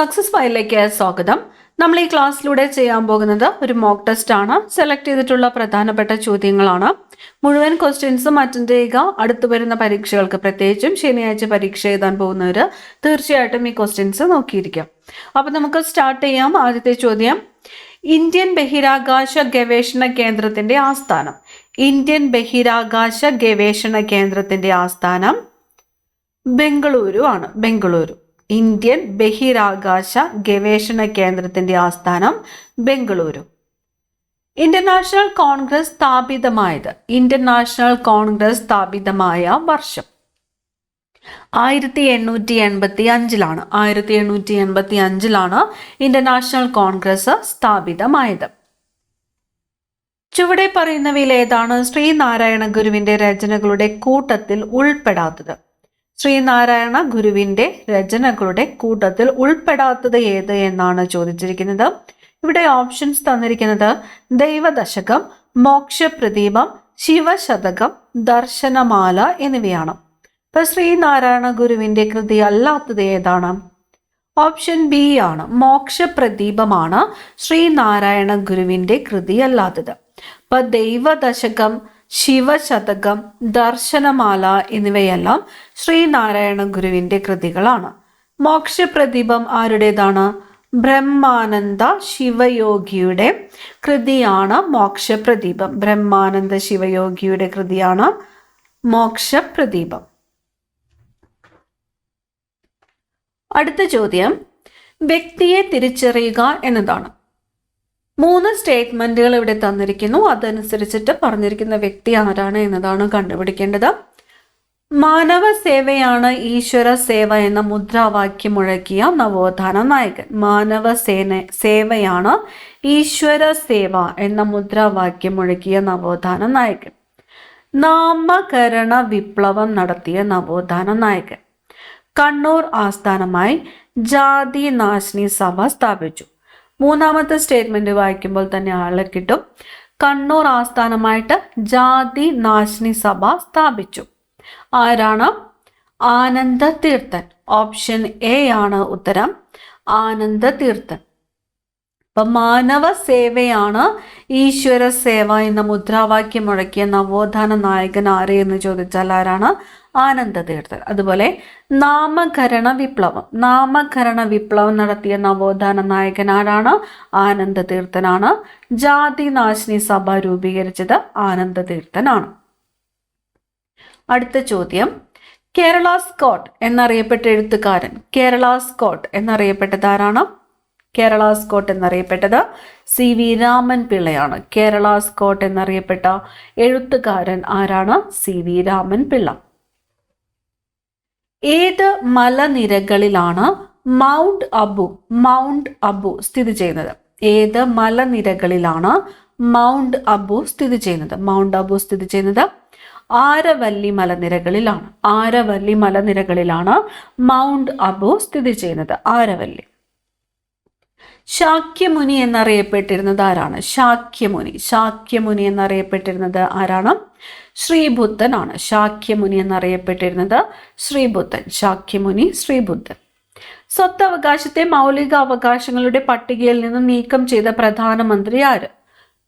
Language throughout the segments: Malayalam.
സക്സസ് ഫയലിലേക്ക് സ്വാഗതം. നമ്മൾ ഈ ക്ലാസ്സിലൂടെ ചെയ്യാൻ പോകുന്നത് ഒരു മോക്ക് ടെസ്റ്റ് ആണ്. സെലക്ട് ചെയ്തിട്ടുള്ള പ്രധാനപ്പെട്ട ചോദ്യങ്ങളാണ്. മുഴുവൻ ക്വസ്റ്റ്യൻസും അറ്റൻഡ് ചെയ്യുക. അടുത്തു വരുന്ന പരീക്ഷകൾക്ക് പ്രത്യേകിച്ചും ശനിയാഴ്ച പരീക്ഷ എഴുതാൻ പോകുന്നവർ തീർച്ചയായിട്ടും ഈ ക്വസ്റ്റ്യൻസ് നോക്കിയിരിക്കാം. അപ്പം നമുക്ക് സ്റ്റാർട്ട് ചെയ്യാം. ആദ്യത്തെ ചോദ്യം. ഇന്ത്യൻ ബഹിരാകാശ ഗവേഷണ കേന്ദ്രത്തിന്റെ ആസ്ഥാനം. ഇന്ത്യൻ ബഹിരാകാശ ഗവേഷണ കേന്ദ്രത്തിന്റെ ആസ്ഥാനം ബംഗളൂരു ആണ്. ബംഗളൂരു. ഇന്ത്യൻ ബഹിരാകാശ ഗവേഷണ കേന്ദ്രത്തിന്റെ ആസ്ഥാനം ബംഗളൂരു. ഇന്റർനാഷണൽ കോൺഗ്രസ് സ്ഥാപിതമായത് ഇന്റർനാഷണൽ കോൺഗ്രസ് സ്ഥാപിതമായ വർഷം. ആയിരത്തി എണ്ണൂറ്റി എൺപത്തി അഞ്ചിലാണ് ആയിരത്തി എണ്ണൂറ്റി എൺപത്തി അഞ്ചിലാണ് ഇന്റർനാഷണൽ കോൺഗ്രസ് സ്ഥാപിതമായത്. ചുവടെ പറയുന്നവയിൽ ഏതാണ്? ശ്രീനാരായണ ഗുരുവിന്റെ രചനകളുടെ കൂട്ടത്തിൽ ഉൾപ്പെടാത്തത്. ശ്രീനാരായണ ഗുരുവിന്റെ രചനകളുടെ കൂട്ടത്തിൽ ഉൾപ്പെടാത്തത് ഏത് എന്നാണ് ചോദിച്ചിരിക്കുന്നത്. ഇവിടെ ഓപ്ഷൻസ് തന്നിരിക്കുന്നത് ദൈവദശകം മോക്ഷപ്രദീപം ശിവശതകം ദർശനമാല എന്നിവയാണ്. ഇപ്പൊ ശ്രീനാരായണ ഗുരുവിന്റെ കൃതി അല്ലാത്തത് ഏതാണ്? ഓപ്ഷൻ ബി ആണ് മോക്ഷപ്രദീപമാണ് ശ്രീനാരായണ ഗുരുവിന്റെ കൃതി അല്ലാത്തത്. ഇപ്പൊ ദൈവദശകം ശിവശതകം ദർശനമാല എന്നിവയെല്ലാം ശ്രീനാരായണ ഗുരുവിന്റെ കൃതികളാണ്. മോക്ഷപ്രദീപം ആരുടേതാണ്? ബ്രഹ്മാനന്ദ ശിവയോഗിയുടെ കൃതിയാണ് മോക്ഷപ്രദീപം. ബ്രഹ്മാനന്ദ ശിവയോഗിയുടെ കൃതിയാണ് മോക്ഷപ്രദീപം. അടുത്ത ചോദ്യം വ്യക്തിയെ തിരിച്ചറിയുക എന്നതാണ്. മൂന്ന് സ്റ്റേറ്റ്മെന്റുകൾ ഇവിടെ തന്നിരിക്കുന്നു. അതനുസരിച്ചിട്ട് പറഞ്ഞിരിക്കുന്ന വ്യക്തി ആരാണ് എന്നതാണ് കണ്ടുപിടിക്കേണ്ടത്. മാനവ സേവയാണ് ഈശ്വര സേവ എന്ന മുദ്രാവാക്യം മുഴക്കിയ നവോത്ഥാന നായകൻ. മാനവ സേന സേവയാണ് ഈശ്വര സേവ എന്ന മുദ്രാവാക്യം മുഴക്കിയ നവോത്ഥാന നായകൻ. നാമകരണ വിപ്ലവം നടത്തിയ നവോത്ഥാന നായകൻ. കണ്ണൂർ ആസ്ഥാനമായി ജാതി നാശിനി സഭ സ്ഥാപിച്ചു. മൂന്നാമത്തെ സ്റ്റേറ്റ്മെന്റ് വായിക്കുമ്പോൾ തന്നെ ആളെ കിട്ടും. കണ്ണൂർ ആസ്ഥാനമായിട്ട് ജാതി നാശിനി സഭ സ്ഥാപിച്ചു. ആരാണ്? ആനന്ദ തീർത്ഥൻ. ഓപ്ഷൻ എ ആണ് ഉത്തരം. ആനന്ദ തീർത്ഥൻ. അപ്പൊ മാനവ സേവയാണ് ഈശ്വര സേവ എന്ന മുദ്രാവാക്യം മുഴക്കിയ നവോത്ഥാന നായകൻ ആരെയെന്ന് ചോദിച്ചാൽ ആരാണ്? ആനന്ദ തീർത്ഥൻ അതുപോലെ നാമകരണ വിപ്ലവം. നാമകരണ വിപ്ലവം നടത്തിയ നവോത്ഥാന നായകൻ ആരാണ്? ആനന്ദതീർത്ഥനാണ്. ജാതി നാശിനി സഭ രൂപീകരിച്ചത് ആനന്ദ തീർത്ഥനാണ് അടുത്ത ചോദ്യം. കേരള സ്കോട്ട് എന്നറിയപ്പെട്ട എഴുത്തുകാരൻ കേരള സ്കോട്ട് എന്നറിയപ്പെട്ടത് ആരാണ്? കേരള സ്കോട്ട് എന്നറിയപ്പെട്ടത് സി വി രാമൻ പിള്ളയാണ്. കേരള സ്കോട്ട് എന്നറിയപ്പെട്ട എഴുത്തുകാരൻ ആരാണ്? C V Raman Pillai. ഏത് മലനിരകളിലാണ് മൗണ്ട് അബു മൗണ്ട് അബു സ്ഥിതി ചെയ്യുന്നത്? ഏത് മലനിരകളിലാണ് മൗണ്ട് അബു സ്ഥിതി ചെയ്യുന്നത്? മൗണ്ട് അബു സ്ഥിതി ചെയ്യുന്നത് ആരവല്ലി മലനിരകളിലാണ്. ആരവല്ലി മലനിരകളിലാണ് മൗണ്ട് അബു സ്ഥിതി ചെയ്യുന്നത്. ആരവല്ലി. ശാക്യമുനി എന്നറിയപ്പെട്ടിരുന്നത് ആരാണ്? ശാക്യമുനി. ശാക്യമുനി എന്നറിയപ്പെട്ടിരുന്നത് ആരാണ്? ശ്രീബുദ്ധനാണ്. ശാക്യമുനി എന്നറിയപ്പെട്ടിരുന്നത് ശ്രീബുദ്ധൻ. ശാക്യമുനി ശ്രീബുദ്ധൻ. സ്വത്തവകാശത്തെ മൗലിക അവകാശങ്ങളുടെ പട്ടികയിൽ നിന്ന് നീക്കം ചെയ്ത പ്രധാനമന്ത്രി ആര്?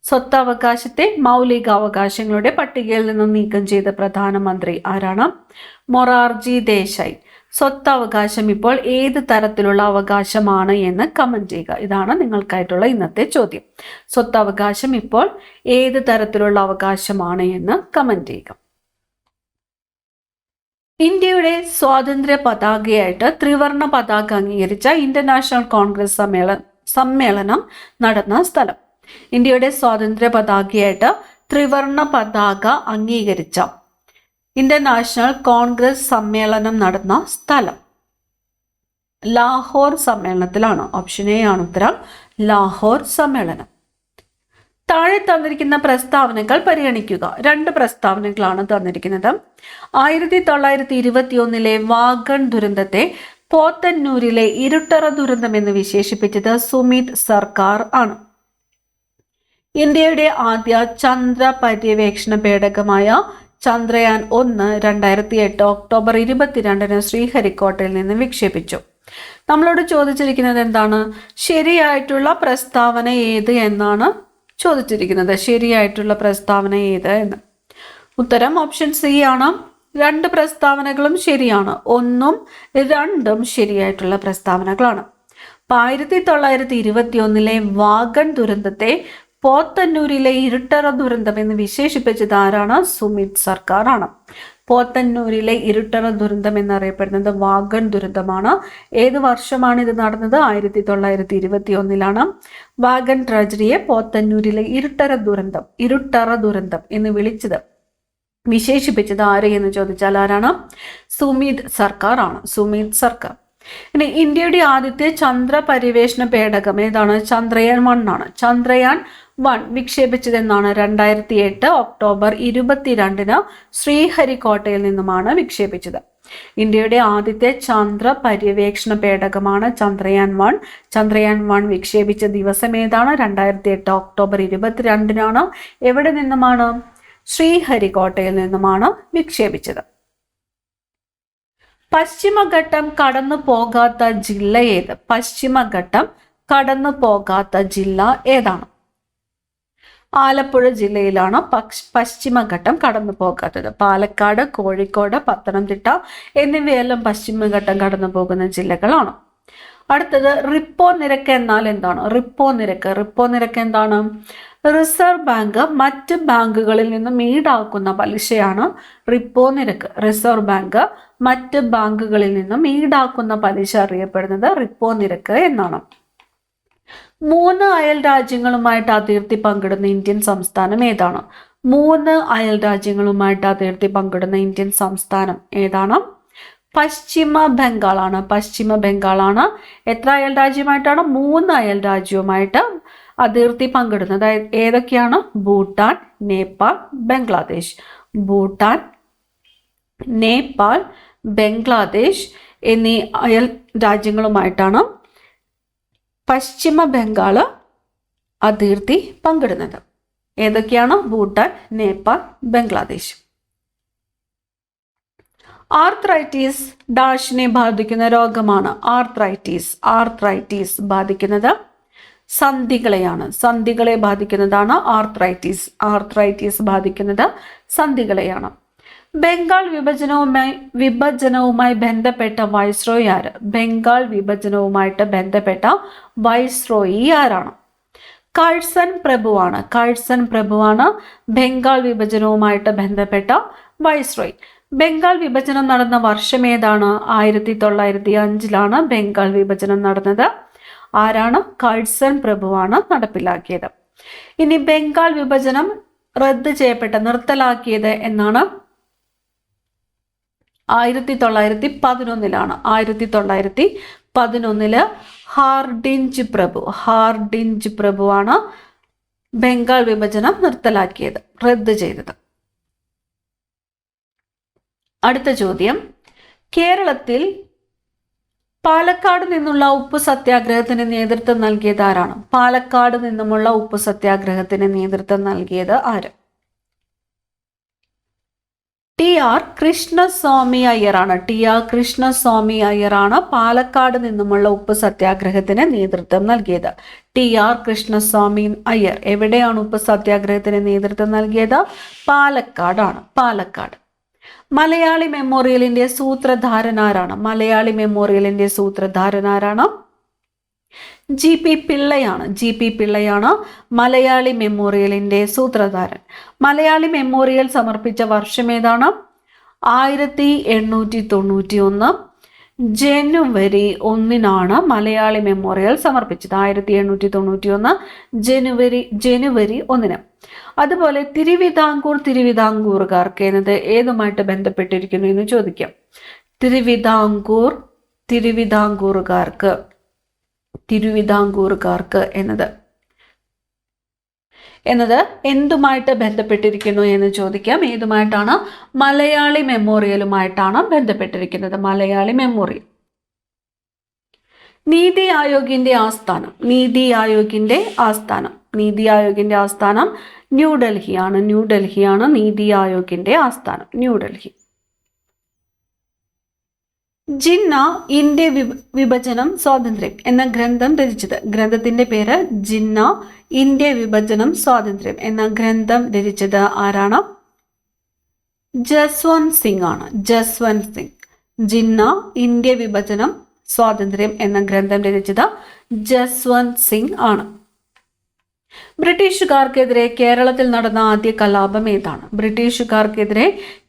സ്വത്തവകാശത്തെ മൗലിക അവകാശങ്ങളുടെ പട്ടികയിൽ നിന്ന് നീക്കം ചെയ്ത പ്രധാനമന്ത്രി ആരാണ്? മൊറാർജി ദേശായി. സ്വത്തവകാശം ഇപ്പോൾ ഏത് തരത്തിലുള്ള അവകാശമാണ് എന്ന് കമന്റ് ചെയ്യുക. ഇതാണ് നിങ്ങൾക്കായിട്ടുള്ള ഇന്നത്തെ ചോദ്യം. സ്വത്തവകാശം ഇപ്പോൾ ഏത് തരത്തിലുള്ള അവകാശമാണ് എന്ന് കമന്റ് ചെയ്യുക. ഇന്ത്യയുടെ സ്വാതന്ത്ര്യ പതാകയായിട്ട് ത്രിവർണ പതാക അംഗീകരിച്ച ഇന്റർനാഷണൽ കോൺഗ്രസ് സമ്മേളന സമ്മേളനം നടന്ന സ്ഥലം. ഇന്ത്യയുടെ സ്വാതന്ത്ര്യ പതാകയായിട്ട് ത്രിവർണ പതാക അംഗീകരിച്ച ഇന്റർനാഷണൽ കോൺഗ്രസ് സമ്മേളനം നടന്ന സ്ഥലം. ലാഹോർ സമ്മേളനത്തിലാണ്. ഓപ്ഷൻ എ ആണ് ഉത്തരം. ലാഹോർ സമ്മേളനം. താഴെ തന്നിരിക്കുന്ന പ്രസ്താവനകൾ പരിഗണിക്കുക. രണ്ട് പ്രസ്താവനകളാണ് തന്നിരിക്കുന്നത്. ആയിരത്തി തൊള്ളായിരത്തി ഇരുപത്തി ഒന്നിലെ വാഗൺ ദുരന്തത്തെ പോത്തന്നൂരിലെ ഇരുട്ടറ ദുരന്തം എന്ന് വിശേഷിപ്പിച്ചത് സുമിത് സർക്കാർ ആണ്. ഇന്ത്യയുടെ ആദ്യ ചന്ദ്ര പര്യവേക്ഷണ പേടകമായ ചന്ദ്രയാൻ ഒന്ന് രണ്ടായിരത്തി എട്ട് ഒക്ടോബർ ഇരുപത്തിരണ്ടിന് ശ്രീഹരിക്കോട്ടയിൽ നിന്ന് വിക്ഷേപിച്ചു. നമ്മളോട് ചോദിച്ചിരിക്കുന്നത് എന്താണ്? ശരിയായിട്ടുള്ള പ്രസ്താവന ഏത് എന്നാണ് ചോദിച്ചിരിക്കുന്നത്. ശരിയായിട്ടുള്ള പ്രസ്താവന ഏത് എന്ന്. ഉത്തരം ഓപ്ഷൻ സി ആണ്. രണ്ട് പ്രസ്താവനകളും ശരിയാണ്. ഒന്നും രണ്ടും ശരിയായിട്ടുള്ള പ്രസ്താവനകളാണ്. ആയിരത്തി തൊള്ളായിരത്തി ഇരുപത്തി ഒന്നിലെ വാഗൺ ദുരന്തത്തെ പോത്തന്നൂരിലെ ഇരുട്ടറ ദുരന്തം എന്ന് വിശേഷിപ്പിച്ചത് ആരാണ്? സുമിത് സർക്കാരാണ്. പോത്തന്നൂരിലെ ഇരുട്ടറ ദുരന്തം എന്നറിയപ്പെടുന്നത് വാഗൺ ദുരന്തമാണ്. ഏത് വർഷമാണ് ഇത് നടന്നത്? ആയിരത്തി തൊള്ളായിരത്തി ഇരുപത്തി ഒന്നിലാണ് വാഗൺ ട്രാജഡിയെ പോത്തന്നൂരിലെ ഇരുട്ടറ ദുരന്തം ഇരുട്ടറ ദുരന്തം എന്ന് വിളിച്ചത് വിശേഷിപ്പിച്ചത് ആര് എന്ന് ചോദിച്ചാൽ ആരാണ്? സുമിത് സർക്കാർ ആണ് സുമീത് സർക്കാർ. ഇനി ഇന്ത്യയുടെ ആദ്യത്തെ ചന്ദ്ര പര്യവേഷണ പേടകം ഏതാണ്? ചന്ദ്രയാൻ വൺ ആണ് ചന്ദ്രയാൻ വൺ വിക്ഷേപിച്ചതെന്നാണ് രണ്ടായിരത്തി എട്ട് ഒക്ടോബർ ഇരുപത്തിരണ്ടിന് ശ്രീഹരിക്കോട്ടയിൽ നിന്നുമാണ് വിക്ഷേപിച്ചത്. ഇന്ത്യയുടെ ആദ്യത്തെ ചന്ദ്ര പര്യവേക്ഷണ പേടകമാണ് ചന്ദ്രയാൻ വൺ. ചന്ദ്രയാൻ വൺ വിക്ഷേപിച്ച ദിവസം ഏതാണ്? രണ്ടായിരത്തി എട്ട് ഒക്ടോബർ ഇരുപത്തിരണ്ടിനാണ്. എവിടെ നിന്നുമാണ്? ശ്രീഹരിക്കോട്ടയിൽ നിന്നുമാണ് വിക്ഷേപിച്ചത്. പശ്ചിമഘട്ടം കടന്നു പോകാത്ത ജില്ല ഏത്? പശ്ചിമഘട്ടം കടന്നു പോകാത്ത ജില്ല ഏതാണ്? ആലപ്പുഴ ജില്ലയിലാണ് പശ്ചിമഘട്ടം കടന്നു പോകാത്തത് പാലക്കാട് കോഴിക്കോട് പത്തനംതിട്ട എന്നിവയെല്ലാം പശ്ചിമഘട്ടം കടന്നു പോകുന്ന ജില്ലകളാണ്. അടുത്തത് റിപ്പോ നിരക്ക് എന്നാൽ എന്താണ്? റിപ്പോ നിരക്ക്. റിപ്പോ നിരക്ക് എന്താണ്? റിസർവ് ബാങ്ക് മറ്റ് ബാങ്കുകളിൽ നിന്നും ഈടാക്കുന്ന പലിശയാണ് റിപ്പോ നിരക്ക്. റിസർവ് ബാങ്ക് മറ്റ് ബാങ്കുകളിൽ നിന്നും ഈടാക്കുന്ന പലിശ അറിയപ്പെടുന്നത് റിപ്പോ നിരക്ക് എന്നാണ്. മൂന്ന് അയൽ രാജ്യങ്ങളുമായിട്ട് അതിർത്തി പങ്കിടുന്ന ഇന്ത്യൻ സംസ്ഥാനം ഏതാണ്? മൂന്ന് അയൽ രാജ്യങ്ങളുമായിട്ട് അതിർത്തി പങ്കിടുന്ന ഇന്ത്യൻ സംസ്ഥാനം ഏതാണ്? പശ്ചിമ ബംഗാളാണ്. പശ്ചിമ ബംഗാളാണ്. എത്ര അയൽ രാജ്യമായിട്ടാണ്? മൂന്ന് അയൽ രാജ്യവുമായിട്ട് അതിർത്തി പങ്കിടുന്നത്. അതായത് ഏതൊക്കെയാണ്? ഭൂട്ടാൻ നേപ്പാൾ ബംഗ്ലാദേശ്. ഭൂട്ടാൻ നേപ്പാൾ ബംഗ്ലാദേശ് എന്നീ അയൽ രാജ്യങ്ങളുമായിട്ടാണ് പശ്ചിമ ബംഗാൾ അതിർത്തി പങ്കിടുന്നത്. ഏതൊക്കെയാണ്? ഭൂട്ടാൻ നേപ്പാൾ ബംഗ്ലാദേശ്. ആർത്രൈറ്റീസ് ഡാഷിനെ ബാധിക്കുന്ന രോഗമാണ്. ആർത്രൈറ്റീസ് ആർത്രൈറ്റീസ് ബാധിക്കുന്നത് സന്ധികളെയാണ്. സന്ധികളെ ബാധിക്കുന്നതാണ് ആർത്രൈറ്റീസ് ആർത്രൈറ്റീസ് ബാധിക്കുന്നത് സന്ധികളെയാണ്. ബംഗാൾ വിഭജനവുമായി വിഭജനവുമായി ബന്ധപ്പെട്ട വൈസ്രോയി ആര്? ബംഗാൾ വിഭജനവുമായിട്ട് ബന്ധപ്പെട്ട വൈസ്രോയി ആരാണ്? കഴ്സൺ പ്രഭുവാണ്. കഴ്സൺ പ്രഭുവാണ് ബംഗാൾ വിഭജനവുമായിട്ട് ബന്ധപ്പെട്ട വൈസ്രോയി ബംഗാൾ വിഭജനം നടന്ന വർഷം ഏതാണ്? ആയിരത്തി തൊള്ളായിരത്തി അഞ്ചിലാണ് ബംഗാൾ വിഭജനം നടന്നത്. ആരാണ്? കഴ്സൺ പ്രഭുവാണ് നടപ്പിലാക്കിയത്. ഇനി ബംഗാൾ വിഭജനം റദ്ദ് ചെയ്യപ്പെട്ട നിർത്തലാക്കിയത് എന്നാണ് ആയിരത്തി തൊള്ളായിരത്തി പതിനൊന്നിലാണ് ആയിരത്തി തൊള്ളായിരത്തി പതിനൊന്നിൽ ഹാർഡിഞ്ച് പ്രഭു ഹാർഡിഞ്ച് പ്രഭുവാണ് ബംഗാൾ വിഭജനം നിർത്തലാക്കിയത് റദ്ദ് ചെയ്തത്. അടുത്ത ചോദ്യം. കേരളത്തിൽ പാലക്കാട് നിന്നുള്ള ഉപ്പ് സത്യാഗ്രഹത്തിന് നേതൃത്വം നൽകിയത് ആരാണ്? പാലക്കാട് നിന്നുമുള്ള ഉപ്പ് സത്യാഗ്രഹത്തിന് നേതൃത്വം നൽകിയത് ആര്? ടി ആർ കൃഷ്ണസ്വാമി അയ്യറാണ്. ടി ആർ കൃഷ്ണസ്വാമി അയ്യറാണ് പാലക്കാട് നിന്നുമുള്ള ഉപ്പ് സത്യാഗ്രഹത്തിന് നേതൃത്വം നൽകിയത്. ടി ആർ കൃഷ്ണസ്വാമി അയ്യർ എവിടെയാണ് ഉപ്പ് സത്യാഗ്രഹത്തിന് നേതൃത്വം നൽകിയത്? പാലക്കാടാണ്. പാലക്കാട്. മലയാളി മെമ്മോറിയലിന്റെ സൂത്രധാരനാരാണ് മലയാളി മെമ്മോറിയലിന്റെ സൂത്രധാരനാരാണ് ജി പി പിള്ളയാണ്. ജി പി പിള്ളയാണ് മലയാളി മെമ്മോറിയലിന്റെ സൂത്രധാരൻ. മലയാളി മെമ്മോറിയൽ സമർപ്പിച്ച വർഷം ഏതാണ്? ആയിരത്തി എണ്ണൂറ്റി തൊണ്ണൂറ്റി ഒന്ന് ജനുവരി ഒന്നിനാണ് മലയാളി മെമ്മോറിയൽ സമർപ്പിച്ചത്. ആയിരത്തി എണ്ണൂറ്റി തൊണ്ണൂറ്റി ഒന്ന് ജനുവരി ജനുവരി ഒന്നിന്. അതുപോലെ തിരുവിതാംകൂർ തിരുവിതാംകൂറുകാർക്ക് എന്നത് ഏതുമായിട്ട് ബന്ധപ്പെട്ടിരിക്കുന്നു എന്ന് ചോദിക്കാം. തിരുവിതാംകൂർ തിരുവിതാംകൂറുകാർക്ക്. തിരുവിതാംകൂറുകാർക്ക് എന്നത്. എന്നത് എന്തുമായിട്ട് ബന്ധപ്പെട്ടിരിക്കുന്നു എന്ന് ചോദിക്കാം. ഏതുമായിട്ടാണ്? മലയാളി മെമ്മോറിയലുമായിട്ടാണ് ബന്ധപ്പെട്ടിരിക്കുന്നത്. മലയാളി മെമ്മോറിയൽ. നീതി ആയോഗിന്റെ ആസ്ഥാനം. നീതി ആയോഗിന്റെ ആസ്ഥാനം. നീതി ആയോഗിന്റെ ആസ്ഥാനം ന്യൂഡൽഹിയാണ് ന്യൂഡൽഹിയാണ് നീതി ആയോഗിന്റെ ആസ്ഥാനം. ന്യൂഡൽഹി ജിന്ന ഇന്ത്യ വിഭജനം സ്വാതന്ത്ര്യം എന്ന ഗ്രന്ഥം രചിച്ചത്. ഗ്രന്ഥത്തിന്റെ പേര് ജിന്ന ഇന്ത്യ വിഭജനം സ്വാതന്ത്ര്യം എന്ന ഗ്രന്ഥം രചിച്ചത് ആരാണ്? ജസ്വന്ത് സിംഗ് ആണ്. ജസ്വന്ത് സിംഗ്. ജിന്ന ഇന്ത്യ വിഭജനം സ്വാതന്ത്ര്യം എന്ന ഗ്രന്ഥം രചിച്ചത് ജസ്വന്ത് സിംഗ് ആണ്. ബ്രിട്ടീഷുകാർക്കെതിരെ കേരളത്തിൽ നടന്ന ആദ്യ കലാപം ഏതാണ്? ബ്രിട്ടീഷുകാർക്കെതിരെ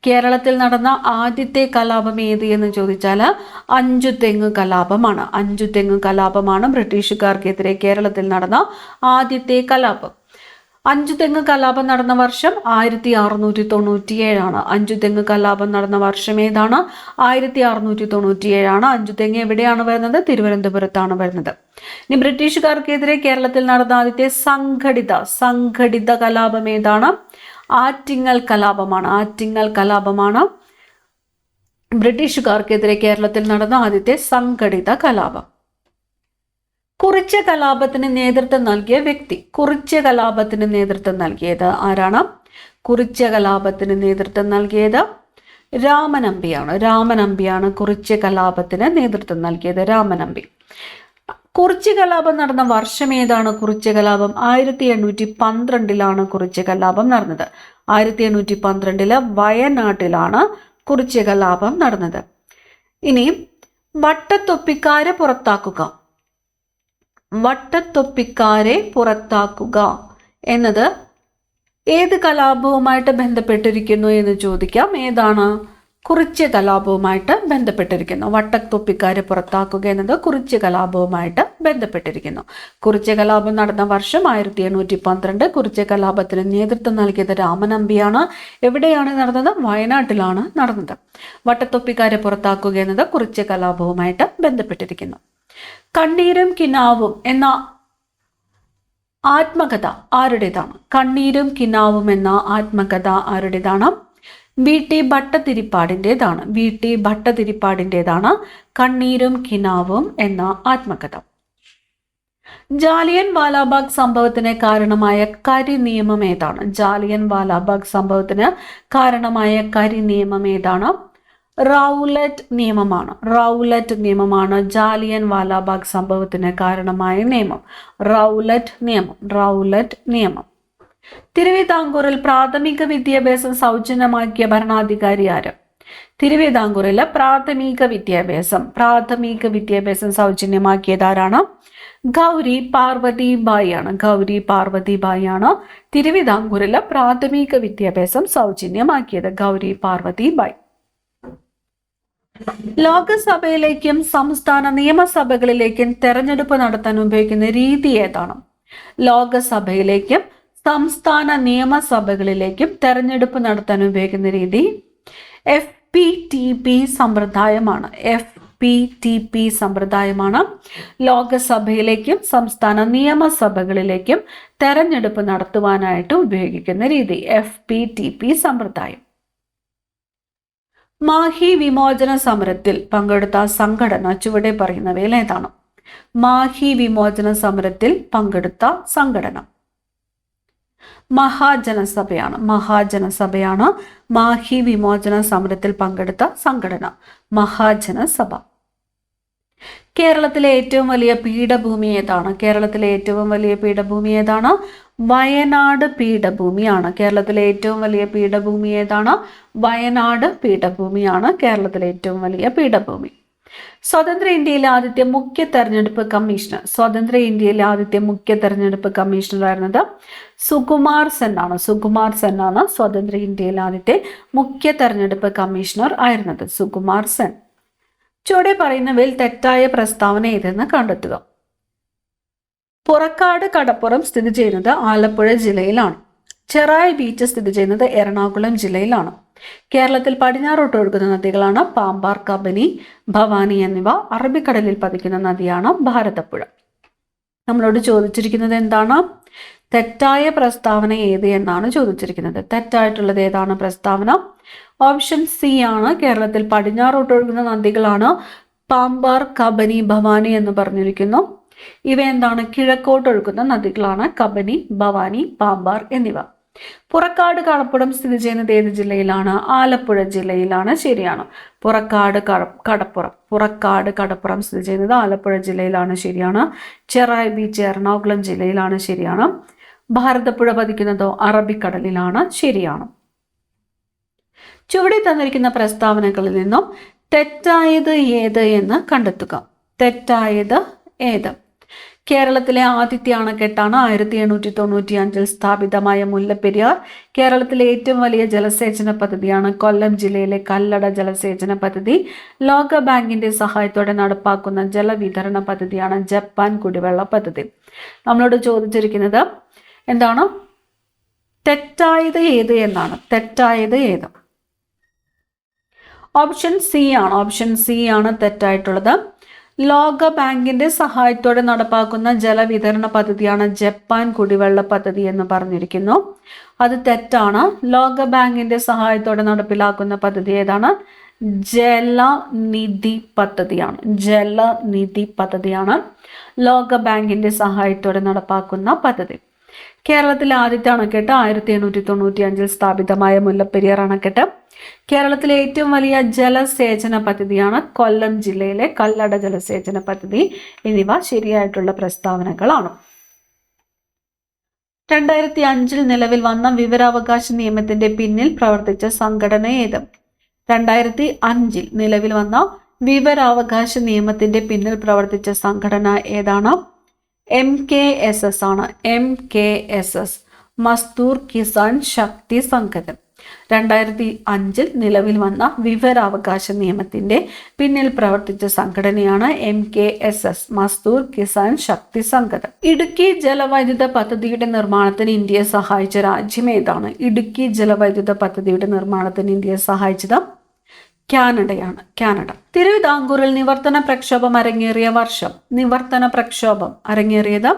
കേരളത്തിൽ നടന്ന ആദ്യത്തെ കലാപം ഏത് എന്ന് ചോദിച്ചാൽ അഞ്ചു തെങ്ങ് കലാപമാണ്. അഞ്ചു തെങ്ങ് കലാപമാണ് ബ്രിട്ടീഷുകാർക്കെതിരെ കേരളത്തിൽ നടന്ന ആദ്യത്തെ കലാപം. അഞ്ചു തെങ്ങ് കലാപം നടന്ന വർഷം ആയിരത്തി അറുന്നൂറ്റി തൊണ്ണൂറ്റിയേഴാണ് അഞ്ചു തെങ്ങ് കലാപം നടന്ന വർഷം ഏതാണ്? ആയിരത്തി അറുന്നൂറ്റി തൊണ്ണൂറ്റിയേഴാണ് അഞ്ചു തെങ്ങ് എവിടെയാണ് വരുന്നത്? തിരുവനന്തപുരത്താണ് വരുന്നത്. ഇനി ബ്രിട്ടീഷുകാർക്കെതിരെ കേരളത്തിൽ നടന്ന ആദ്യത്തെ സംഘടിത സംഘടിത കലാപം ഏതാണ്? ആറ്റിങ്ങൽ കലാപമാണ്. ആറ്റിങ്ങൽ കലാപമാണ് ബ്രിട്ടീഷുകാർക്കെതിരെ കേരളത്തിൽ നടന്ന ആദ്യത്തെ സംഘടിത കലാപം. കുറിച്യ കലാപത്തിന് നേതൃത്വം നൽകിയ വ്യക്തി. കുറിച്ച കലാപത്തിന് നേതൃത്വം നൽകിയത് ആരാണ്? കുറിച്ച കലാപത്തിന് നേതൃത്വം നൽകിയത് രാമനമ്പിയാണ്. രാമനമ്പിയാണ് കുറിച്ച കലാപത്തിന് നേതൃത്വം നൽകിയത്. രാമനമ്പി. കുറിച്ച് കലാപം നടന്ന വർഷം ഏതാണ്? കുറിച്ച് കലാപം ആയിരത്തി എണ്ണൂറ്റി പന്ത്രണ്ടിലാണ് കുറിച്ച് കലാപം നടന്നത്. ആയിരത്തി എണ്ണൂറ്റി പന്ത്രണ്ടിൽ വയനാട്ടിലാണ് കുറിച്ച് കലാപം നടന്നത്. ഇനി വട്ടത്തൊപ്പിക്കാരെ പുറത്താക്കുക. വട്ടത്തൊപ്പിക്കാരെ പുറത്താക്കുക എന്നത് ഏത് കലാപവുമായിട്ട് ബന്ധപ്പെട്ടിരിക്കുന്നു എന്ന് ചോദിക്കാം. ഏതാണ്? കുറിച്ച് കലാപവുമായിട്ട് ബന്ധപ്പെട്ടിരിക്കുന്നു. വട്ടത്തൊപ്പിക്കാരെ പുറത്താക്കുക എന്നത് കുറിച്ച് കലാപവുമായിട്ട് ബന്ധപ്പെട്ടിരിക്കുന്നു. കുറിച്ച് കലാപം നടന്ന വർഷം ആയിരത്തി എണ്ണൂറ്റി പന്ത്രണ്ട് കുറിച്ച് കലാപത്തിന് നേതൃത്വം നൽകിയത് രാമനമ്പിയാണ് എവിടെയാണ് നടന്നത്? വയനാട്ടിലാണ് നടന്നത്. വട്ടത്തൊപ്പിക്കാരെ പുറത്താക്കുക എന്നത് കുറിച്ച് കലാപവുമായിട്ട് ബന്ധപ്പെട്ടിരിക്കുന്നു. കണ്ണീരും കിനാവും എന്ന ആത്മകഥ ആരുടേതാണ്? കണ്ണീരും കിനാവും എന്ന ആത്മകഥ ആരുടേതാണ്? വി ടി ഭട്ടതിരിപ്പാടിന്റെതാണ് വി ടി ഭട്ടതിരിപ്പാടിന്റെതാണ് കണ്ണീരും കിനാവും എന്ന ആത്മകഥ. ജാലിയൻ വാലാബാഗ് സംഭവത്തിന് കാരണമായ കരി നിയമം ഏതാണ്? ജാലിയൻ വാലാബാഗ് സംഭവത്തിന് കാരണമായ കരി നിയമം ഏതാണ്? റൗലറ്റ് നിയമമാണ്. റൗലറ്റ് നിയമമാണ് ജാലിയൻ വാലാബാഗ് സംഭവത്തിന് കാരണമായ നിയമം. റൗലറ്റ് നിയമം. റൗലറ്റ് നിയമം. തിരുവിതാംകൂറിൽ പ്രാഥമിക വിദ്യാഭ്യാസം സൗജന്യമാക്കിയ ഭരണാധികാരി ആര്? തിരുവിതാംകൂറിലെ പ്രാഥമിക വിദ്യാഭ്യാസം. പ്രാഥമിക വിദ്യാഭ്യാസം സൗജന്യമാക്കിയത് ആരാണ് ഗൗരി പാർവതി ആണ് ഗൗരി പാർവതി ആണ് തിരുവിതാംകൂറിലെ പ്രാഥമിക വിദ്യാഭ്യാസം സൗജന്യമാക്കിയത്. ഗൗരി പാർവതി ബായി ലോകസഭയിലേക്കും സംസ്ഥാന നിയമസഭകളിലേക്കും തെരഞ്ഞെടുപ്പ് നടത്താൻ ഉപയോഗിക്കുന്ന രീതി ഏതാണ്? ലോകസഭയിലേക്കും സംസ്ഥാന നിയമസഭകളിലേക്കും തെരഞ്ഞെടുപ്പ് നടത്താൻ ഉപയോഗിക്കുന്ന രീതി എഫ് പി ടി പി സമ്പ്രദായമാണ്. എഫ് പി ടി പി സമ്പ്രദായമാണ്. ലോകസഭയിലേക്കും സംസ്ഥാന നിയമസഭകളിലേക്കും തെരഞ്ഞെടുപ്പ് നടത്തുവാനായിട്ട് ഉപയോഗിക്കുന്ന രീതി എഫ് പി ടി പി സമ്പ്രദായം. മാഹി വിമോചന സമരത്തിൽ പങ്കെടുത്ത സംഘടന ചുവടെ പറയുന്നവയിൽ ഏതാണ്? മാഹി വിമോചന സമരത്തിൽ പങ്കെടുത്ത സംഘടന. മഹാജനസഭയാണ്. മഹാജനസഭയാണ് മാഹി വിമോചന സമരത്തിൽ പങ്കെടുത്ത സംഘടന. മഹാജനസഭ. കേരളത്തിലെ ഏറ്റവും വലിയ പീഠഭൂമി ഏതാണ്? കേരളത്തിലെ ഏറ്റവും വലിയ പീഠഭൂമി ഏതാണ്? വയനാട് പീഠഭൂമിയാണ്. കേരളത്തിലെ ഏറ്റവും വലിയ പീഠഭൂമി ഏതാണ്? വയനാട് പീഠഭൂമിയാണ് കേരളത്തിലെ ഏറ്റവും വലിയ പീഠഭൂമി. സ്വതന്ത്ര ഇന്ത്യയിലെ ആദ്യത്തെ മുഖ്യ തെരഞ്ഞെടുപ്പ് കമ്മീഷണർ. സ്വതന്ത്ര ഇന്ത്യയിലെ ആദ്യത്തെ മുഖ്യ തെരഞ്ഞെടുപ്പ് കമ്മീഷണർ ആയിരുന്നത് സുകുമാർ സെൻ ആണ്. സുകുമാർ സെൻ ആണ് സ്വതന്ത്ര ഇന്ത്യയിലെ ആദ്യത്തെ മുഖ്യ തെരഞ്ഞെടുപ്പ് കമ്മീഷണർ ആയിരുന്നത്. സുകുമാർ സെൻ. ചുവടെ പറയുന്നവയിൽ തെറ്റായ പ്രസ്താവന ഏതെന്ന് കണ്ടെത്തുക. പുറക്കാട് കടപ്പുറം സ്ഥിതി ചെയ്യുന്നത് ആലപ്പുഴ ജില്ലയിലാണ്. ചെറായ ബീച്ച് സ്ഥിതി ചെയ്യുന്നത് എറണാകുളം ജില്ലയിലാണ്. കേരളത്തിൽ പടിഞ്ഞാറോട്ട് ഒഴുകുന്ന നദികളാണ് പാമ്പാർ കബനി ഭവാനി എന്നിവ അറബിക്കടലിൽ പതിക്കുന്ന നദിയാണ് ഭാരതപ്പുഴ. നമ്മളോട് ചോദിച്ചിരിക്കുന്നത് എന്താണ്? തെറ്റായ പ്രസ്താവന ഏത് എന്നാണ് ചോദിച്ചിരിക്കുന്നത്. തെറ്റായിട്ടുള്ളത് ഏതാണ് പ്രസ്താവന? ഓപ്ഷൻ സി ആണ്. കേരളത്തിൽ പടിഞ്ഞാറോട്ട് ഒഴുകുന്ന നദികളാണ് പാമ്പാർ കബനി ഭവാനി എന്ന് പറഞ്ഞിരിക്കുന്നു. ഇവ എന്താണ്? കിഴക്കോട്ട് ഒഴുകുന്ന നദികളാണ് കബനി ഭവാനി പാമ്പാർ എന്നിവ. പുറക്കാട് കടപ്പുറം സ്ഥിതി ചെയ്യുന്നത് ഏത് ജില്ലയിലാണ്? ആലപ്പുഴ ജില്ലയിലാണ്. ശരിയാണ്. പുറക്കാട് കട കടപ്പുറം. പുറക്കാട് കടപ്പുറം സ്ഥിതി ചെയ്യുന്നത് ആലപ്പുഴ ജില്ലയിലാണ്. ശരിയാണ്. ചെറായി ബീച്ച് എറണാകുളം ജില്ലയിലാണ്. ശരിയാണ്. ഭാരതപ്പുഴ പതിക്കുന്നതോ അറബിക്കടലിലാണ്. ശരിയാണ്. ചുവടെ തന്നിരിക്കുന്ന പ്രസ്താവനകളിൽ നിന്നും തെറ്റായത് ഏത് എന്ന് കണ്ടെത്തുക. തെറ്റായത് ഏത്? കേരളത്തിലെ ആദ്യത്തെ അണക്കെട്ടാണ് ആയിരത്തി എണ്ണൂറ്റി തൊണ്ണൂറ്റി അഞ്ചിൽ സ്ഥാപിതമായ മുല്ലപ്പെരിയാർ കേരളത്തിലെ ഏറ്റവും വലിയ ജലസേചന പദ്ധതിയാണ്. കൊല്ലം ജില്ലയിലെ കല്ലട ജലസേചന പദ്ധതി ലോക ബാങ്കിന്റെ സഹായത്തോടെ നടപ്പാക്കുന്ന ജലവിതരണ പദ്ധതിയാണ് ജപ്പാൻ കുടിവെള്ള പദ്ധതി. നമ്മളോട് ചോദിച്ചിരിക്കുന്നത് എന്താണ്? തെറ്റായത് ഏത് എന്നാണ്. തെറ്റായത് ഏത്? ഓപ്ഷൻ സി ആണ്. ഓപ്ഷൻ സി ആണ് തെറ്റായിട്ടുള്ളത്. ലോക ബാങ്കിന്റെ സഹായത്തോടെ നടപ്പാക്കുന്ന ജലവിതരണ പദ്ധതിയാണ് ജപ്പാൻ കുടിവെള്ള പദ്ധതി എന്ന് പറഞ്ഞിരിക്കുന്നു. അത് തെറ്റാണ്. ലോക ബാങ്കിന്റെ സഹായത്തോടെ നടപ്പിലാക്കുന്ന പദ്ധതി ഏതാണ്? ജലനിധി പദ്ധതിയാണ്. ജലനിധി പദ്ധതിയാണ് ലോക ബാങ്കിന്റെ സഹായത്തോടെ നടപ്പാക്കുന്ന പദ്ധതി. കേരളത്തിലെ ആദ്യത്തെ അണക്കെട്ട് ആയിരത്തി എണ്ണൂറ്റി തൊണ്ണൂറ്റി അഞ്ചിൽ സ്ഥാപിതമായ മുല്ലപ്പെരിയാർ അണക്കെട്ട്. കേരളത്തിലെ ഏറ്റവും വലിയ ജലസേചന പദ്ധതിയാണ് കൊല്ലം ജില്ലയിലെ കല്ലട ജലസേചന പദ്ധതി എന്നിവ ശരിയായിട്ടുള്ള പ്രസ്താവനകളാണ്. രണ്ടായിരത്തി അഞ്ചിൽ നിലവിൽ വന്ന വിവരാവകാശ നിയമത്തിന്റെ പിന്നിൽ പ്രവർത്തിച്ച സംഘടന ഏത്? രണ്ടായിരത്തി അഞ്ചിൽ നിലവിൽ വന്ന വിവരാവകാശ നിയമത്തിന്റെ പിന്നിൽ പ്രവർത്തിച്ച സംഘടന ഏതാണ്? എം കെ എസ് എസ് ആണ്. M K S S Mazdoor Kisan Shakti Sangathan രണ്ടായിരത്തി അഞ്ചിൽ നിലവിൽ വന്ന വിവരാവകാശ നിയമത്തിന്റെ പിന്നിൽ പ്രവർത്തിച്ച സംഘടനയാണ് M K S S Mazdoor Kisan Shakti Sangathan Idukki ജലവൈദ്യുത പദ്ധതിയുടെ നിർമ്മാണത്തിന് ഇന്ത്യയെ സഹായിച്ച രാജ്യം ഏതാണ്? ഇടുക്കി ജലവൈദ്യുത പദ്ധതിയുടെ നിർമ്മാണത്തിന് ഇന്ത്യയെ സഹായിച്ചത് കാനഡയാണ് കാനഡ. തിരുവിതാംകൂറിൽ നിവർത്തന പ്രക്ഷോഭം അരങ്ങേറിയ വർഷം. നിവർത്തന പ്രക്ഷോഭം അരങ്ങേറിയത്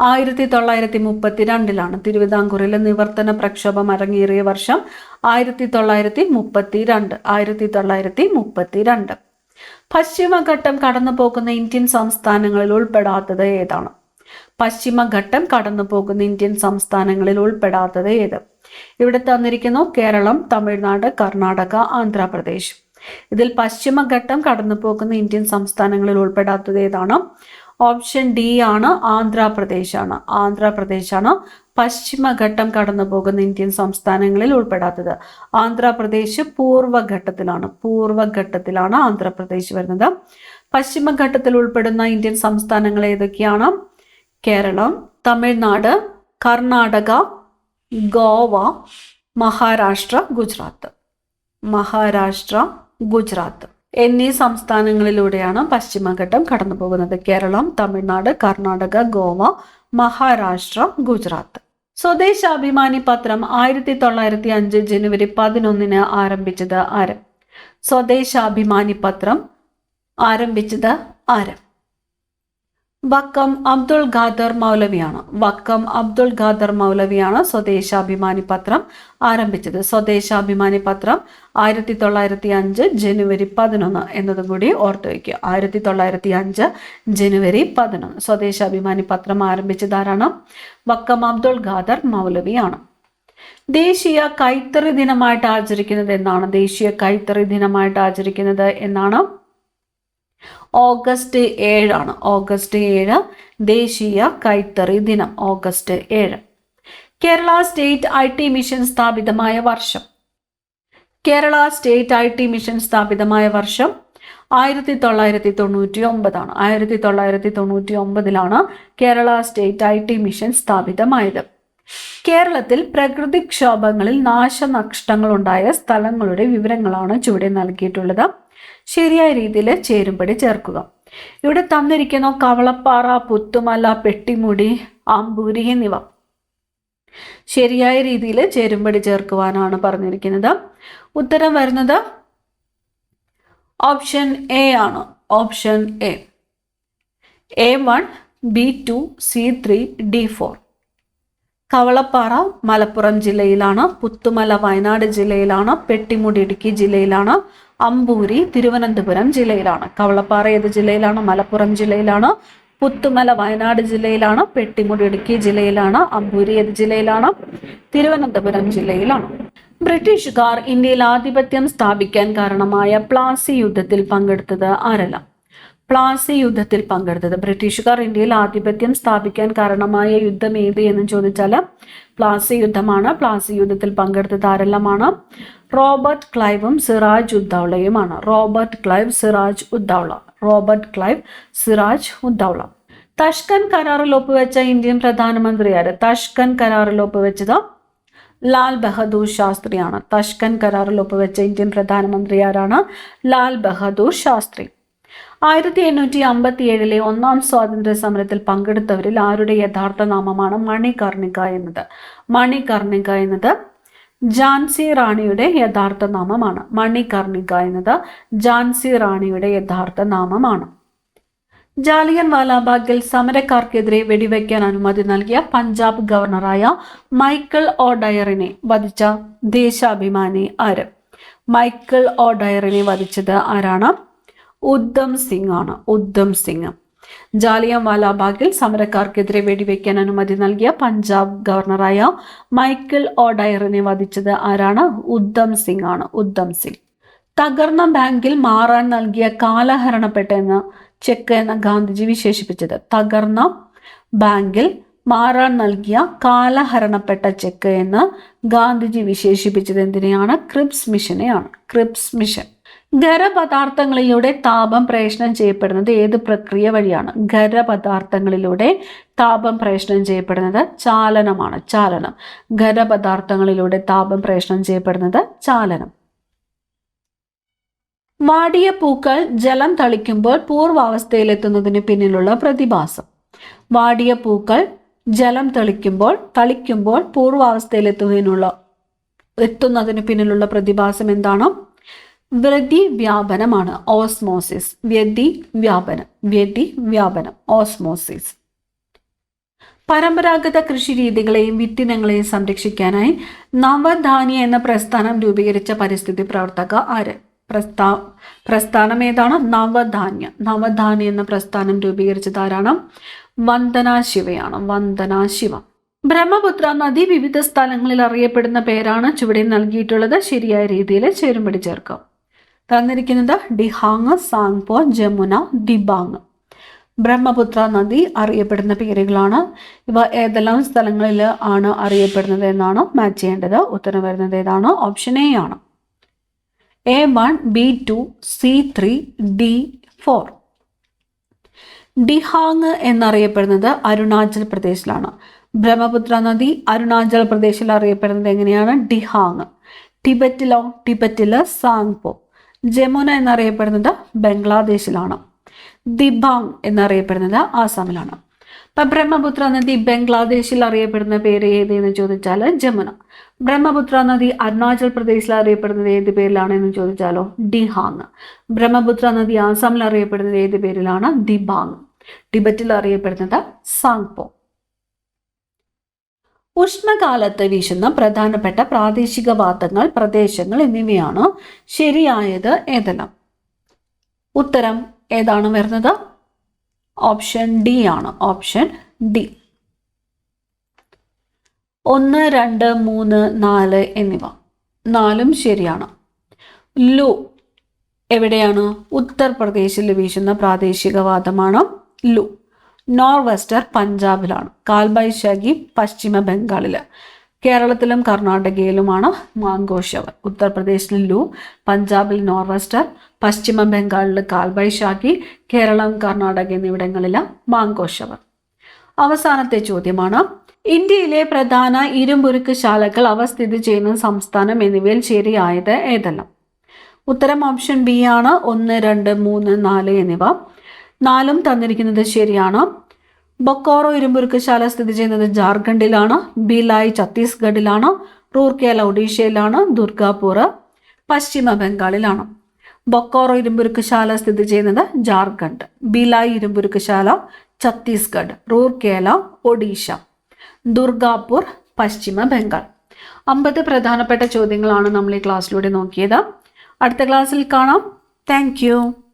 ആയിരത്തി തൊള്ളായിരത്തി മുപ്പത്തി രണ്ടിലാണ് തിരുവിതാംകൂറിലെ നിവർത്തന പ്രക്ഷോഭം അരങ്ങേറിയ വർഷം ആയിരത്തി തൊള്ളായിരത്തി മുപ്പത്തി രണ്ട് ആയിരത്തി തൊള്ളായിരത്തി മുപ്പത്തി രണ്ട് പശ്ചിമഘട്ടം കടന്നു പോകുന്ന ഇന്ത്യൻ സംസ്ഥാനങ്ങളിൽ ഉൾപ്പെടാത്തത് ഏതാണ്? പശ്ചിമഘട്ടം കടന്നു പോകുന്ന ഇന്ത്യൻ സംസ്ഥാനങ്ങളിൽ ഉൾപ്പെടാത്തത് ഏത്? ഇവിടെ തന്നിരിക്കുന്നു കേരളം തമിഴ്നാട് കർണാടക ആന്ധ്രാപ്രദേശ്. ഇതിൽ പശ്ചിമഘട്ടം കടന്നു പോകുന്ന ഇന്ത്യൻ സംസ്ഥാനങ്ങളിൽ ഉൾപ്പെടാത്തത് ഏതാണ്? ഓപ്ഷൻ ഡി ആണ് ആന്ധ്രാപ്രദേശ് ആണ് ആന്ധ്രാപ്രദേശ് ആണ് പശ്ചിമഘട്ടം കടന്നു പോകുന്ന ഇന്ത്യൻ സംസ്ഥാനങ്ങളിൽ ഉൾപ്പെടാത്തത്. ആന്ധ്രാപ്രദേശ് പൂർവഘട്ടത്തിലാണ് പൂർവഘട്ടത്തിലാണ് ആന്ധ്രാപ്രദേശ് വരുന്നത്. പശ്ചിമഘട്ടത്തിൽ ഉൾപ്പെടുന്ന ഇന്ത്യൻ സംസ്ഥാനങ്ങൾ ഏതൊക്കെയാണ്? കേരളം തമിഴ്നാട് കർണാടക ഗോവ മഹാരാഷ്ട്ര ഗുജറാത്ത്. മഹാരാഷ്ട്ര ഗുജറാത്ത്. എന്നീ സംസ്ഥാനങ്ങളിലൂടെയാണ് പശ്ചിമഘട്ടം കടന്നു പോകുന്നത് കേരളം തമിഴ്നാട് കർണാടക ഗോവ മഹാരാഷ്ട്ര ഗുജറാത്ത്. സ്വദേശാഭിമാനി പത്രം ആയിരത്തി തൊള്ളായിരത്തി അഞ്ച് ജനുവരി പതിനൊന്നിന് ആരംഭിച്ചത് ആരം? സ്വദേശാഭിമാനി പത്രം ആരംഭിച്ചത് ആര്? വക്കം അബ്ദുൾ ഖാദർ മൗലവിയാണ്. വക്കം അബ്ദുൾ ഖാദർ മൗലവിയാണ് സ്വദേശാഭിമാനി പത്രം ആരംഭിച്ചത്. സ്വദേശാഭിമാനി പത്രം ആയിരത്തി തൊള്ളായിരത്തി അഞ്ച് ജനുവരി പതിനൊന്ന് എന്നതും കൂടി ഓർത്തു വയ്ക്കുക. ആയിരത്തി തൊള്ളായിരത്തി അഞ്ച് ജനുവരി പതിനൊന്ന്. സ്വദേശാഭിമാനി പത്രം ആരംഭിച്ചത് ആരാണ്? വക്കം അബ്ദുൾ ഖാദർ മൗലവിയാണ്. ദേശീയ കൈത്തറി ദിനമായിട്ട് ആചരിക്കുന്നത് എന്നാണ്. ദേശീയ കൈത്തറി ദിനമായിട്ട് ആചരിക്കുന്നത് എന്നാണ് ഓഗസ്റ്റ് ഏഴാണ്. ഓഗസ്റ്റ് ഏഴ് ദേശീയ കൈത്തറി ദിനം. ഓഗസ്റ്റ് ഏഴ്. Kerala state I T mission സ്ഥാപിതമായ വർഷം. Kerala state I T mission സ്ഥാപിതമായ വർഷം ആയിരത്തി തൊള്ളായിരത്തി തൊണ്ണൂറ്റി ഒമ്പതാണ് ആയിരത്തി തൊള്ളായിരത്തി തൊണ്ണൂറ്റി ഒമ്പതിലാണ് Kerala State I T Mission സ്ഥാപിതമായത്. കേരളത്തിൽ പ്രകൃതിക്ഷോഭങ്ങളിൽ നാശനഷ്ടങ്ങളുണ്ടായ സ്ഥലങ്ങളുടെ വിവരങ്ങളാണ് ചുവടെ നൽകിയിട്ടുള്ളത്. ശരിയായ രീതിയിൽ ചേരുംപടി ചേർക്കുക. ഇവിടെ തന്നിരിക്കുന്ന കവളപ്പാറ പുത്തുമല പെട്ടിമുടി ആമ്പൂരി എന്നിവ ശരിയായ രീതിയിൽ ചേരുംപടി ചേർക്കുവാനാണ് പറഞ്ഞിരിക്കുന്നത്. ഉത്തരം വരുന്നത് ഓപ്ഷൻ എ ആണ്. Option A A one B two C three D four Kavalappara Malappuram ജില്ലയിലാണ് പുത്തുമല വയനാട് ജില്ലയിലാണ് പെട്ടിമുടി ഇടുക്കി ജില്ലയിലാണ് അമ്പൂരി തിരുവനന്തപുരം ജില്ലയിലാണ്. കവളപ്പാറ ഏത് ജില്ലയിലാണ്? മലപ്പുറം ജില്ലയിലാണ്. പുത്തുമല വയനാട് ജില്ലയിലാണ്. പെട്ടിമുടി ഇടുക്കി ജില്ലയിലാണ്. അമ്പൂരി ഏത് ജില്ലയിലാണ്? തിരുവനന്തപുരം ജില്ലയിലാണ്. ബ്രിട്ടീഷുകാർ ഇന്ത്യയിൽ ആധിപത്യം സ്ഥാപിക്കാൻ കാരണമായ പ്ലാസി യുദ്ധത്തിൽ പങ്കെടുത്തത് ആരല്ല? പ്ലാസി യുദ്ധത്തിൽ പങ്കെടുത്തത്. ബ്രിട്ടീഷുകാർ ഇന്ത്യയിൽ ആധിപത്യം സ്ഥാപിക്കാൻ കാരണമായ യുദ്ധം ഏത് എന്ന് ചോദിച്ചാൽ പ്ലാസി യുദ്ധമാണ്. പ്ലാസി യുദ്ധത്തിൽ പങ്കെടുത്തത് ആരെല്ലാമാണ്? റോബർട്ട് ക്ലൈവും Siraj ഉദ്ദൗളയുമാണ്. Robert Clive Siraj Uddaula. Robert Clive Siraj Uddaula. Tashkent കരാറിൽ ഒപ്പുവെച്ച ഇന്ത്യൻ പ്രധാനമന്ത്രി ആര്? തഷ്കൻ കരാറിൽ ഒപ്പുവെച്ചത് ലാൽ ബഹദൂർ ശാസ്ത്രിയാണ്. തഷ്കൻ കരാറിൽ ഒപ്പുവെച്ച ഇന്ത്യൻ പ്രധാനമന്ത്രി ആരാണ്? ലാൽ ബഹദൂർ ശാസ്ത്രി. ആയിരത്തി എണ്ണൂറ്റി അമ്പത്തി ഏഴിലെ ഒന്നാം സ്വാതന്ത്ര്യ സമരത്തിൽ പങ്കെടുത്തവരിൽ ആരുടെ യഥാർത്ഥ നാമമാണ് മണികർണിക എന്നത്? മണികർണിക എന്നത് ജാൻസി റാണിയുടെ യഥാർത്ഥ നാമമാണ്. മണികർണിക എന്നത് ജാൻസി റാണിയുടെ യഥാർത്ഥ നാമമാണ്. ജാലിയൻ വാലാബാഗിൽ സമരക്കാർക്കെതിരെ വെടിവെക്കാൻ അനുമതി നൽകിയ പഞ്ചാബ് ഗവർണറായ മൈക്കിൾ ഓഡയറിനെ ഡയറിനെ വധിച്ച ദേശാഭിമാനി ആര്? മൈക്കിൾ ഓഡയറിനെ ഡയറിനെ വധിച്ചത് ആരാണ്? ഉദ്ധം സിംഗ് ആണ് ഉദ്ധം സിംഗ്. ജാലിയൻ വാലാബാഗിൽ സമരക്കാർക്കെതിരെ വെടിവെക്കാൻ അനുമതി നൽകിയ പഞ്ചാബ് ഗവർണറായ മൈക്കിൾ ഓഡയറിനെ ഡയറിനെ വധിച്ചത് ആരാണ്? ഉദ്ധം സിംഗ് ആണ് ഉദ്ധം സിംഗ്. തകർന്ന ബാങ്കിൽ മാറാൻ നൽകിയ കാലഹരണപ്പെട്ട ചെക്ക് എന്ന ഗാന്ധിജി വിശേഷിപ്പിച്ചത്. തകർന്ന ബാങ്കിൽ മാറാൻ നൽകിയ കാലഹരണപ്പെട്ട ചെക്ക് എന്ന് ഗാന്ധിജി വിശേഷിപ്പിച്ചത് എന്തിനെയാണ്? ക്രിപ്സ് മിഷനെയാണ്. Cripps Mission. ഖരപദാർത്ഥങ്ങളിലൂടെ താപം പ്രേഷണം ചെയ്യപ്പെടുന്നത് ഏത് പ്രക്രിയ വഴിയാണ്? ഖരപദാർത്ഥങ്ങളിലൂടെ താപം പ്രേഷണം ചെയ്യപ്പെടുന്നത് ചാലനമാണ് ചാലനം. ഖരപദാർത്ഥങ്ങളിലൂടെ താപം പ്രേഷണം ചെയ്യപ്പെടുന്നത് ചാലനം. വാടിയ പൂക്കൾ ജലം തളിക്കുമ്പോൾ പൂർവാവസ്ഥയിലെത്തുന്നതിന് പിന്നിലുള്ള പ്രതിഭാസം. വാടിയ പൂക്കൾ ജലം തളിക്കുമ്പോൾ തളിക്കുമ്പോൾ പൂർവാവസ്ഥയിലെത്തുന്നതിനുള്ള എത്തുന്നതിന് പിന്നിലുള്ള പ്രതിഭാസം എന്താണ്? വ്യതി വ്യാപനമാണ് ഓസ്മോസിസ്. വ്യതി വ്യാപനം വ്യതി വ്യാപനം ഓസ്മോസിസ്. പരമ്പരാഗത കൃഷി രീതികളെയും വിത്തിനങ്ങളെയും സംരക്ഷിക്കാനായി നവധാന്യ എന്ന പ്രസ്ഥാനം രൂപീകരിച്ച പരിസ്ഥിതി പ്രവർത്തക ആര്? പ്രസ്ഥാ പ്രസ്ഥാനം ഏതാണ്? നവധാന്യ. നവധാന്യ എന്ന പ്രസ്ഥാനം രൂപീകരിച്ചത് ആരാണ്? വന്ദനാശിവയാണ്. വന്ദനാശിവ. വന്ദന ശിവ ബ്രഹ്മപുത്ര നദി വിവിധ സ്ഥലങ്ങളിൽ അറിയപ്പെടുന്ന പേരാണ് ചുവടെ നൽകിയിട്ടുള്ളത്. ശരിയായ രീതിയിൽ ചേരുംപടി ചേർക്കാം. തന്നിരിക്കുന്നത് ഡിഹാങ് സാങ്പോ ജമുന ദിബാങ് ബ്രഹ്മപുത്ര നദി അറിയപ്പെടുന്ന പേരുകളാണ്. ഇവ ഏതെല്ലാം സ്ഥലങ്ങളിൽ ആണ് അറിയപ്പെടുന്നത് എന്നാണ് മാച്ച് ചെയ്യേണ്ടത്. ഉത്തരം വരുന്നത് ഏതാണ്? ഓപ്ഷൻ എ ആണ്. A one B two C three D four Dihang എന്നറിയപ്പെടുന്നത് അരുണാചൽ പ്രദേശിലാണ്. ബ്രഹ്മപുത്ര നദി അരുണാചൽ പ്രദേശിൽ അറിയപ്പെടുന്നത് എങ്ങനെയാണ്? ഡിഹാങ് ടിബറ്റിലോ ടിബറ്റിൽ സാങ്പോ ജമുന എന്നറിയപ്പെടുന്നത് ബംഗ്ലാദേശിലാണ്. ദിബാങ് എന്നറിയപ്പെടുന്നത് ആസാമിലാണ്. ഇപ്പം ബ്രഹ്മപുത്ര നദി ബംഗ്ലാദേശിൽ അറിയപ്പെടുന്ന പേര് എന്ന് ചോദിച്ചാൽ ജമുന. ബ്രഹ്മപുത്ര നദി അരുണാചൽ പ്രദേശിൽ അറിയപ്പെടുന്നത് ഏത് പേരിലാണ് എന്ന് ചോദിച്ചാലോ ഡിഹാങ്. ബ്രഹ്മപുത്ര നദി ആസാമിൽ അറിയപ്പെടുന്നത് ഏത് പേരിലാണ്? ദിബാങ്. ടിബറ്റിൽ അറിയപ്പെടുന്നത് സാങ്പോ. ഉഷ്ണകാലത്ത് വീശുന്ന പ്രധാനപ്പെട്ട പ്രാദേശിക വാതങ്ങൾ പ്രദേശങ്ങൾ എന്നിവയാണ് ശരിയായത് ഏതെല്ലാം? ഉത്തരം ഏതാണ് വരുന്നത്? ഓപ്ഷൻ ഡി ആണ്. Option D. ഒന്ന് രണ്ട് മൂന്ന് നാല് എന്നിവ. നാലും ശരിയാണ്. ലു എവിടെയാണ്? ഉത്തർപ്രദേശിൽ വീശുന്ന പ്രാദേശിക വാദമാണ് ലു. നോർവെസ്റ്റർ പഞ്ചാബിലാണ്. കാൽബൈശാഖി പശ്ചിമ ബംഗാളിൽ കേരളത്തിലും കർണാടകയിലുമാണ് മാങ്കോഷവർ ഉത്തർപ്രദേശിൽ ലു പഞ്ചാബിൽ നോർവെസ്റ്റർ പശ്ചിമ ബംഗാളിൽ കാൽബൈശാഖി കേരളം കർണാടക എന്നിവിടങ്ങളിൽ മാങ്കോഷവർ അവസാനത്തെ ചോദ്യമാണ്. ഇന്ത്യയിലെ പ്രധാന ഇരുമ്പുരുക്ക് ശാലകൾ അവ സ്ഥിതി ചെയ്യുന്ന സംസ്ഥാനം എന്നിവയിൽ ശരിയായത് ഏതെല്ലാം? ഉത്തരം ഓപ്ഷൻ ബി ആണ്. ഒന്ന് രണ്ട് മൂന്ന് നാല് എന്നിവ. നാലും തന്നിരിക്കുന്നത് ശരിയാണ്. ബൊക്കോറോ ഇരുമ്പുരുക്കശാല സ്ഥിതി ചെയ്യുന്നത് ജാർഖണ്ഡിലാണ് ബിലായ് ഛത്തീസ്ഗഡിലാണ് റൂർക്കേല ഒഡീഷയിലാണ് ദുർഗാപൂർ പശ്ചിമ ബംഗാളിലാണ്. ബൊക്കോറോ ഇരുമ്പുരുക്കശാല സ്ഥിതി ചെയ്യുന്നത് ജാർഖണ്ഡ് ബിലായ് ഇരുമ്പുരുക്കശാല ഛത്തീസ്ഗഡ് റൂർക്കേല ഒഡീഷ ദുർഗാപൂർ പശ്ചിമ ബംഗാൾ. അമ്പത് പ്രധാനപ്പെട്ട ചോദ്യങ്ങളാണ് നമ്മൾ ഈ ക്ലാസ്സിലൂടെ നോക്കിയത്. അടുത്ത ക്ലാസ്സിൽ കാണാം. താങ്ക്